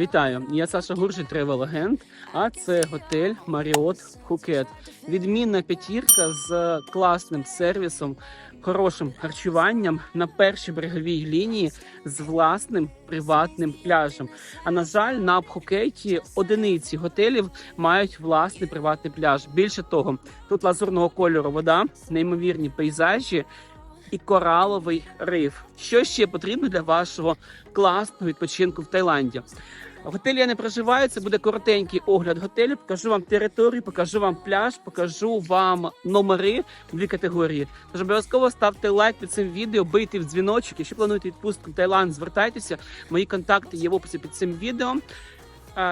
Вітаю, я Саша Гуржий, тревел агент. А це готель Маріот Пхукет. Відмінна п'ятірка з класним сервісом, хорошим харчуванням на першій береговій лінії з власним приватним пляжем. А на жаль, на Пхукеті одиниці готелів мають власний приватний пляж. Більше того, тут лазурного кольору вода, неймовірні пейзажі. І кораловий риф. Що ще потрібно для вашого класного відпочинку в Таїланді? В готелі я не проживаю. Це буде коротенький огляд готелю. Покажу вам територію, покажу вам пляж, покажу вам номери дві категорії. Тож обов'язково ставте лайк під цим відео, бийте в дзвіночок. Якщо плануєте відпустку в Таїланд, звертайтеся. Мої контакти є в описі під цим відео.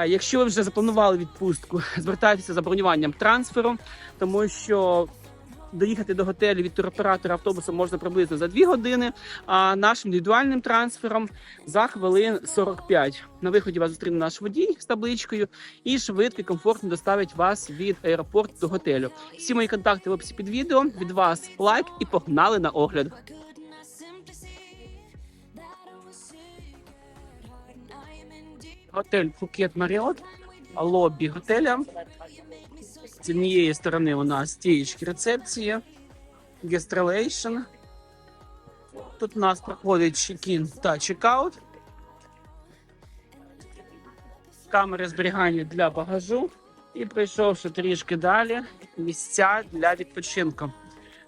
Якщо ви вже запланували відпустку, звертайтеся за бронюванням трансферу, тому що доїхати до готелю від туроператора автобусом можна приблизно за 2 години, а нашим індивідуальним трансфером за хвилин 45. На виході вас зустріне наш водій з табличкою і швидко і комфортно доставить вас від аеропорту до готелю. Всі мої контакти в описі під відео. Від вас лайк і погнали на огляд. Готель Пхукет Маріот, лобі готеля. З однієї сторони у нас стієчки рецепції, гестрелейшн. Тут у нас проходить чекін та чекаут. Камери зберігання для багажу. І прийшовши трішки далі, місця для відпочинку.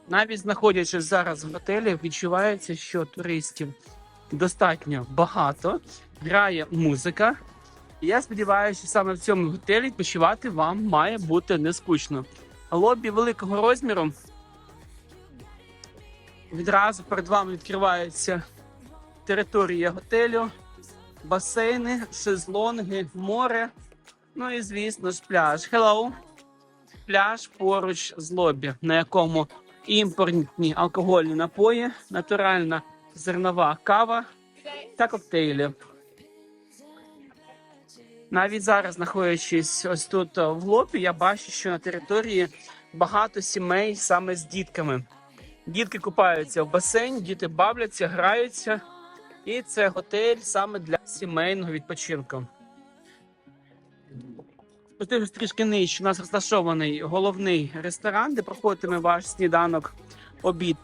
Навіть знаходячись зараз в готелі, відчувається, що туристів достатньо багато. Грає музика. Я сподіваюся, що саме в цьому готелі відпочивати вам має бути не скучно. Лобі великого розміру. Відразу перед вами відкривається територія готелю, басейни, шезлонги, море. Ну і, звісно ж, пляж. Hello! Пляж поруч з лобі, на якому імпортні алкогольні напої, натуральна зернова кава та коктейлі. Навіть зараз, знаходячись ось тут е, в лобі, я бачу, що на території багато сімей саме з дітками. Дітки купаються в басейні, діти бавляться, граються, і це готель саме для сімейного відпочинку. Трішки нижче, у нас розташований головний ресторан, де проходитиме ваш сніданок, обід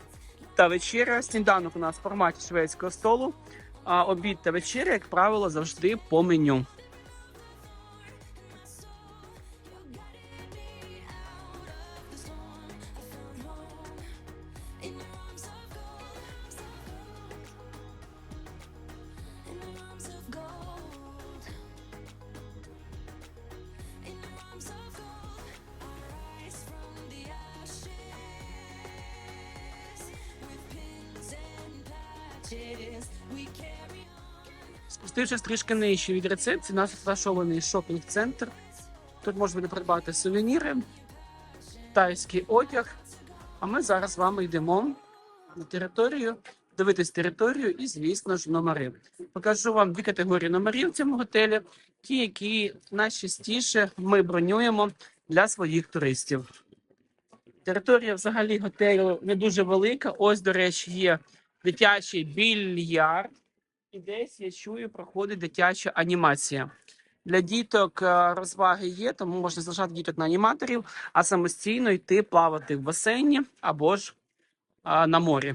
та вечеря. Сніданок у нас в форматі шведського столу, а обід та вечеря, як правило, завжди по меню. Спустившись трішки нижче від рецепції, нас розташований шопінг-центр. Тут можна буде придбати сувеніри, тайський одяг. А ми зараз з вами йдемо на територію, дивитись територію і, звісно ж, номери. Покажу вам дві категорії номерів в цьому готелі, ті, які найчастіше ми бронюємо для своїх туристів. Територія взагалі готелю не дуже велика. Ось, до речі, є дитячий більярд. І десь я чую, проходить дитяча анімація. Для діток е, розваги є, тому можна залишати діток на аніматорів, а самостійно йти плавати в басейні або ж на морі.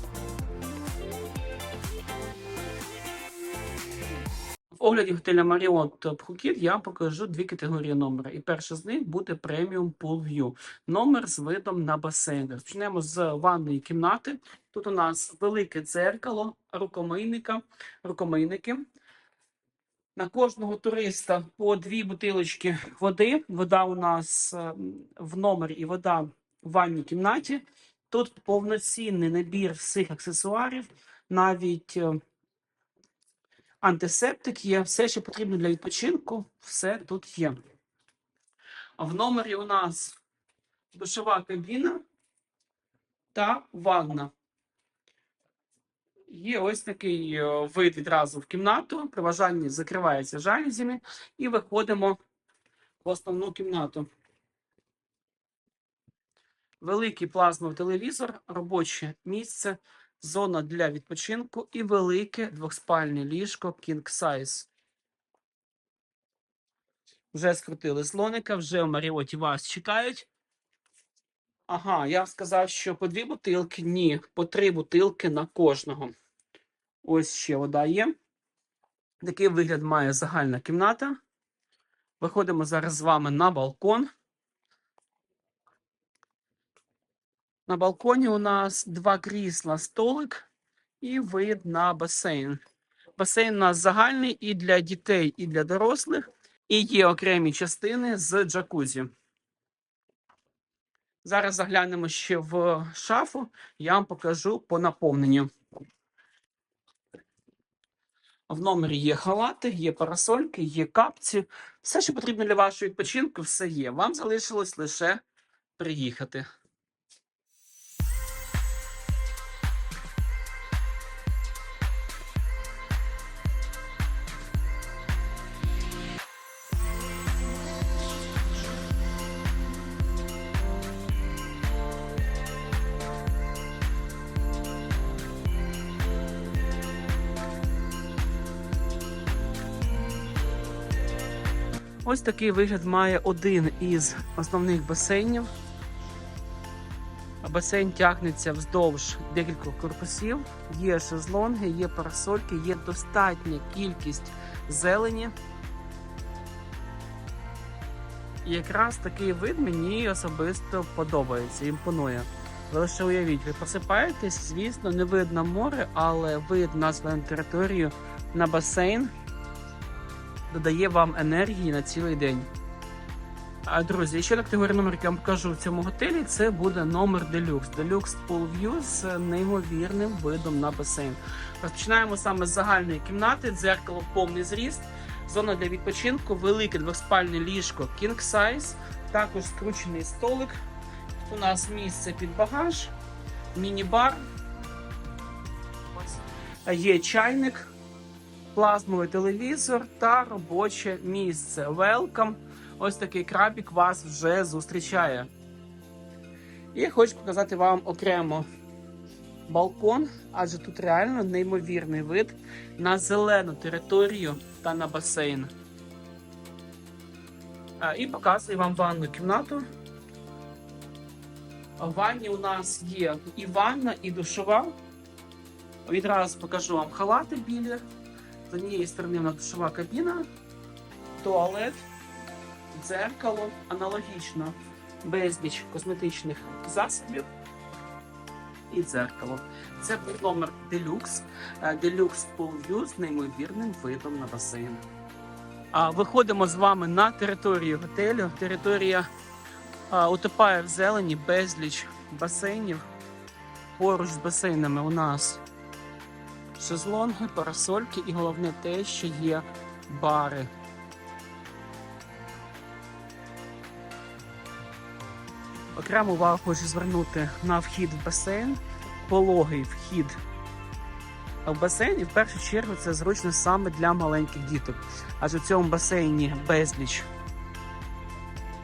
Огляді готеля Marriott Phuket я покажу дві категорії номера. І перша з них буде Premium Pool View. Номер з видом на басейн. Розпочнемо з ванної кімнати. Тут у нас велике дзеркало, рукомийника, рукомийники. На кожного туриста по дві бутилочки води. Вода у нас е, в номері і вода в ванній кімнаті. Тут повноцінний набір всіх аксесуарів, навіть е, антисептик є, все, що потрібно для відпочинку, все тут є. В номері у нас душова кабіна та ванна. Є ось такий е, вид відразу в кімнату. При бажанні закривається жалюзями і виходимо в основну кімнату. Великий плазмовий телевізор, робоче місце, зона для відпочинку і велике двохспальне ліжко King Size. Вже скрутили слоника, вже в Маріоті вас чекають. Ага, я сказав, що по дві бутилки. Ні, по три бутилки на кожного. Ось ще вода є. Такий вигляд має загальна кімната. Виходимо зараз з вами на балкон. На балконі у нас два крісла, столик і вид на басейн. Басейн у нас загальний і для дітей, і для дорослих, і є окремі частини з джакузі. Зараз заглянемо ще в шафу, я вам покажу по наповненню. В номері є халати, є парасольки, є капці. Все, що потрібно для вашого відпочинку, все є. Вам залишилось лише приїхати. Ось такий вигляд має один із основних басейнів. Басейн тягнеться вздовж декількох корпусів. Є шезлонги, є парасольки, є достатня кількість зелені. І якраз такий вид мені особисто подобається, імпонує. Ви лише уявіть, ви просипаєтесь, звісно, не видно море, але вид на свою територію на басейн додає вам енергії на цілий день. А друзі, ще на категорію номер, я вам покажу в цьому готелі, це буде номер Deluxe. Deluxe Pool View з неймовірним видом на басейн. Розпочинаємо саме з загальної кімнати, дзеркало повний зріст, зона для відпочинку, велике двоспальне ліжко King Size, також скручений столик. У нас місце під багаж, міні-бар. Є чайник, плазмовий телевізор та робоче місце. Welcome. Ось такий крабік вас вже зустрічає. І хочу показати вам окремо балкон, адже тут реально неймовірний вид на зелену територію та на басейн. І показую вам ванну кімнату. В ванні у нас є і ванна, і душова. Відразу покажу вам халати білі. З однієї сторони у нас душова кабіна, туалет, дзеркало, аналогічно безліч косметичних засобів і дзеркало. Це був номер Deluxe Pool View з неймовірним видом на басейн. Виходимо з вами на територію готелю. Територія утопає в зелені, безліч басейнів. Поруч з басейнами у нас шезлонги, парасольки і головне те, що є бари. Окрему увагу хочу звернути на вхід в басейн, пологий вхід в басейні в першу чергу це зручно саме для маленьких діток. Адже в цьому басейні безліч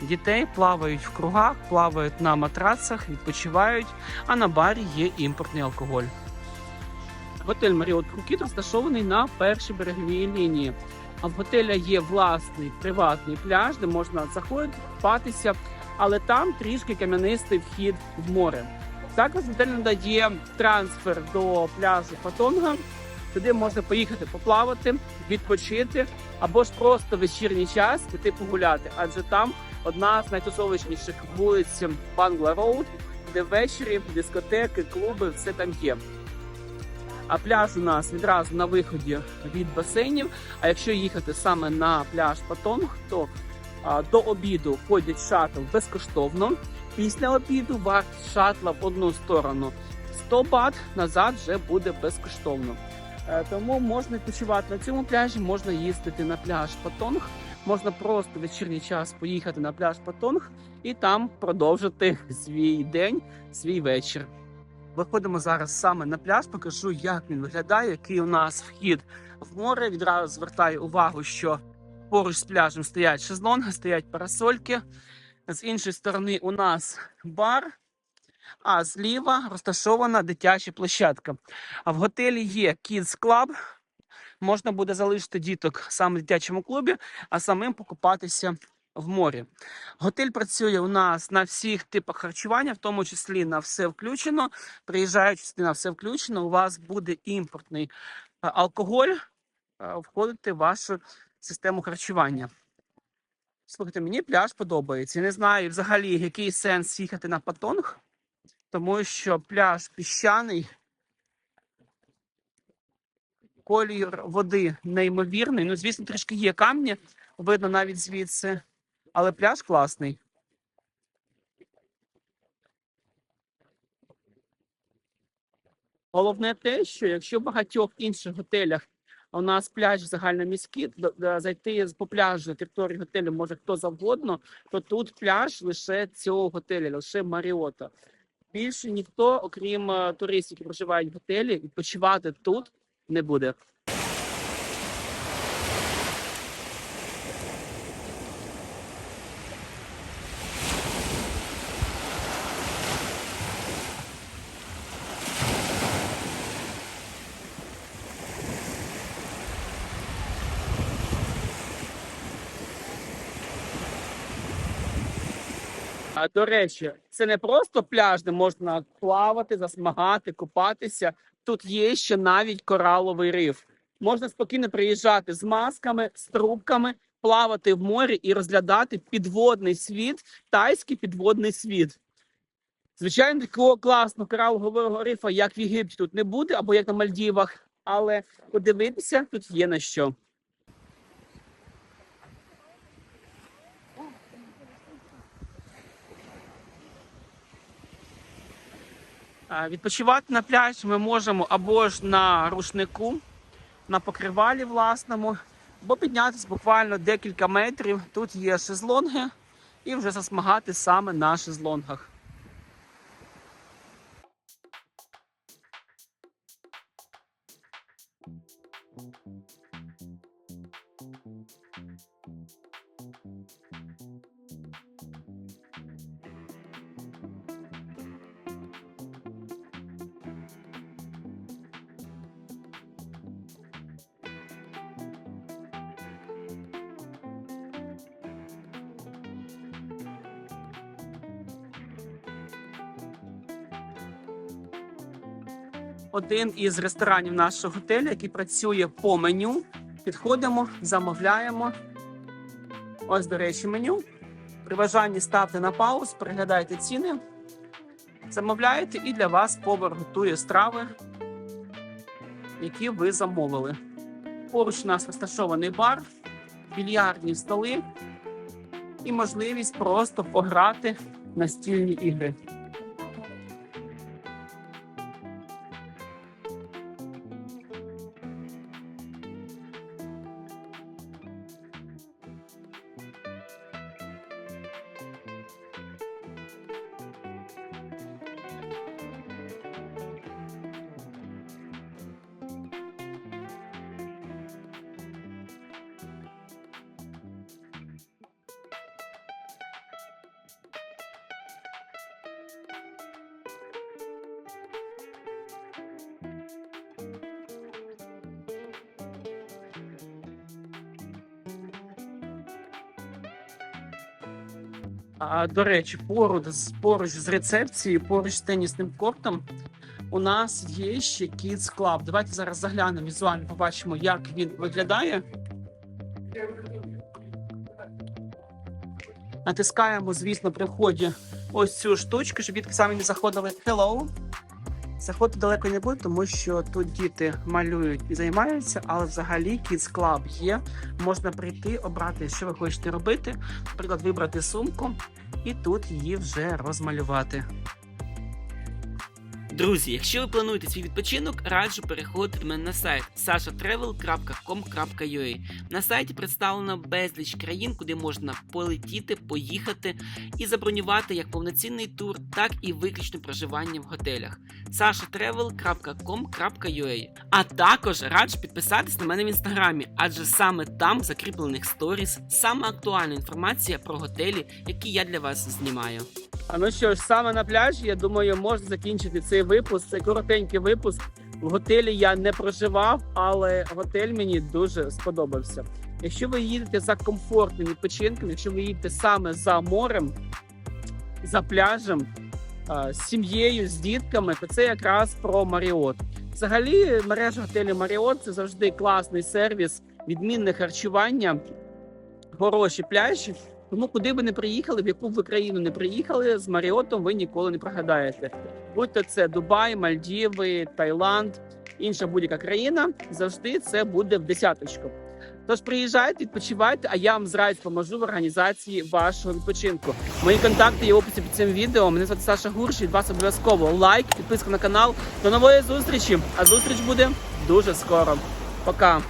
дітей плавають в кругах, плавають на матрацах, відпочивають, а на барі є імпортний алкоголь. Готель Маріот Фрукіт розташований на першій береговій лінії. А в готеля є власний приватний пляж, де можна заходити, купатися, але там трішки кам'янистий вхід в море. Також готель надає трансфер до пляжу Патонга. Туди можна поїхати поплавати, відпочити або ж просто вечірній час піти погуляти, адже там одна з найтусовичніших вулиць Бангла Роуд, де ввечері дискотеки, клуби, все там є. А пляж у нас відразу на виході від басейнів. А якщо їхати саме на пляж Патонг, то до обіду ходять шатл безкоштовно. Після обіду вартість шатла в одну сторону 100 бат, назад вже буде безкоштовно. Е, Тому можна відпочивати на цьому пляжі, можна їздити на пляж Патонг, можна просто вечірній час поїхати на пляж Патонг і там продовжити свій день, свій вечір. Виходимо зараз саме на пляж, покажу, як він виглядає, який у нас вхід в море. Відразу звертаю увагу, що поруч з пляжем стоять шезлонги, стоять парасольки. З іншої сторони у нас бар, а зліва розташована дитяча площадка. А в готелі є Kids Club. Можна буде залишити діток саме в дитячому клубі, а самим покупатися в морі. Готель працює у нас на всіх типах харчування, в тому числі на все включено. Приїжджаючи на все включено, у вас буде імпортний е, алкоголь е, входити в вашу систему харчування. Слухайте, мені пляж подобається. Я не знаю взагалі, який сенс їхати на Патонг, тому що пляж піщаний, колір води неймовірний. Ну, звісно, трішки є камні, видно навіть звідси, але пляж класний. Головне те, що якщо в багатьох інших готелях у нас пляж загальноміський, зайти по пляжу на території готелю може хто завгодно, то тут пляж лише цього готелю, лише Маріота. Більше ніхто, окрім е, туристів, які проживають в готелі, відпочивати тут не буде. А, До речі, це не просто пляж, де можна плавати, засмагати, купатися. Тут є ще навіть кораловий риф. Можна спокійно приїжджати з масками, з трубками, плавати в морі і розглядати підводний світ, тайський підводний світ. Звичайно, такого класного коралового рифа, як в Єгипті, тут не буде, або як на Мальдівах, але подивитися тут є на що. Відпочивати на пляжі ми можемо або ж на рушнику, на покривалі власному, або піднятися буквально декілька метрів. Тут є шезлонги, і вже засмагати саме на шезлонгах. Один із ресторанів нашого готелю, який працює по меню. Підходимо, замовляємо. Ось, до речі, меню. При бажанні ставте на пауз, переглядайте ціни, замовляєте, і для вас повар готує страви, які ви замовили. Поруч у нас розташований бар, більярдні столи і можливість просто пограти настільні ігри. А, до речі, поруч, поруч з рецепцією, поруч з тенісним кортом, у нас є ще Kids Club. Давайте зараз заглянемо візуально, побачимо, як він виглядає. Натискаємо, звісно, при вході ось цю штучку, щоб дітки самі не заходили. Hello. Заходити далеко не буде, тому що тут діти малюють і займаються, але взагалі Kids Club є. Можна прийти, обрати, що ви хочете робити, наприклад, вибрати сумку і тут її вже розмалювати. Друзі, якщо ви плануєте свій відпочинок, раджу переходити мене на сайт sashatravel.com.ua. На сайті представлено безліч країн, куди можна полетіти, поїхати і забронювати як повноцінний тур, так і виключне проживання в готелях. sashatravel.com.ua А також раджу підписатись на мене в інстаграмі, адже саме там в закріплених сторіс саме актуальна інформація про готелі, які я для вас знімаю. А ну що ж, саме на пляжі, я думаю, можна закінчити цей випуск. Це коротенький випуск. В готелі я не проживав, але готель мені дуже сподобався. Якщо ви їдете за комфортним відпочинком, якщо ви їдете саме за морем, за пляжем, з сім'єю, з дітками, то це якраз про Маріот. Взагалі, мережа готелів Маріот це завжди класний сервіс, відмінне харчування, хороші пляжі. Тому куди би не приїхали, в яку б ви країну не приїхали, з Маріотом ви ніколи не прогадаєте. Будь то це Дубай, Мальдіви, Таїланд, інша будь-яка країна, завжди це буде в десяточку. Тож приїжджайте, відпочивайте, а я вам зразу поможу в організації вашого відпочинку. Мої контакти є в описі під цим відео. Мене звати Саша Гурш. Від вас обов'язково лайк, підписка на канал. До нової зустрічі! А зустріч буде дуже скоро. Пока!